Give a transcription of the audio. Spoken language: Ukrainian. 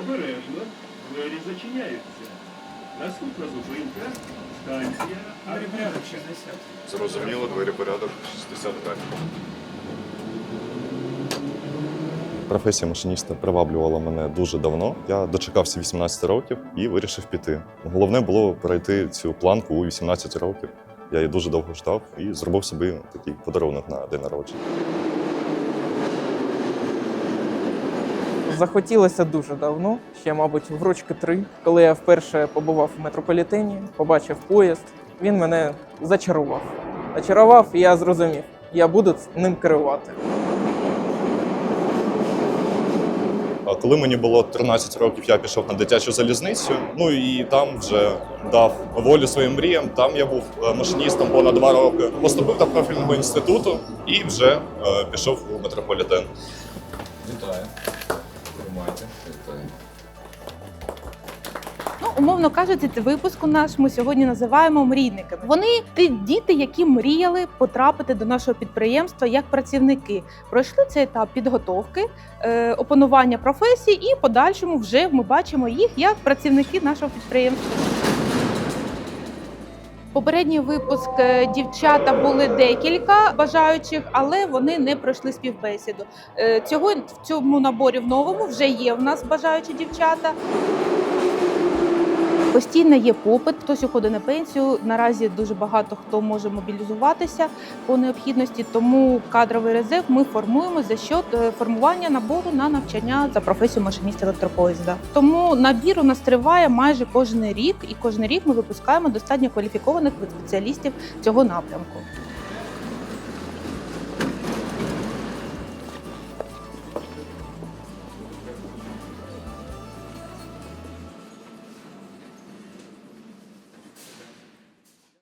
Обережно, двері зачиняються. Наступна зупинка станція Арбат. Зрозуміло, двері порядок 65. Професія машиніста приваблювала мене дуже давно. Я дочекався 18 років і вирішив піти. Головне було перейти цю планку у 18 років. Я її дуже довго ждав і зробив собі такий подарунок на день народження. Захотілося дуже давно, ще, мабуть, в рочки три, коли я вперше побував в метрополітені, побачив поїзд. Він мене зачарував. Зачарував, і я зрозумів, я буду ним керувати. Коли мені було 13 років, я пішов на дитячу залізницю. Ну і там вже дав волю своїм мріям. Там я був е, машиністом понад два роки. Поступив до профільного інституту і вже е, пішов у метрополітен. Вітаю. Приймайте. Вітаю. Ну, умовно кажучи, цей випуск у наш ми сьогодні називаємо мрійниками. Вони ті діти, які мріяли потрапити до нашого підприємства як працівники. Пройшли цей етап підготовки, е, опанування професії, і подальшому вже ми бачимо їх як працівники нашого підприємства. Попередній випуск е, дівчата були декілька бажаючих, але вони не пройшли співбесіду. Е, Цього в цьому наборі в новому вже є в нас бажаючі дівчата. Постійно є попит, хтось уходить на пенсію. Наразі дуже багато хто може мобілізуватися по необхідності, тому кадровий резерв ми формуємо за счет е, формування набору на навчання за професію машиніст електропоїзда. Тому набір у нас триває майже кожен рік, і кожен рік ми випускаємо достатньо кваліфікованих спеціалістів цього напрямку.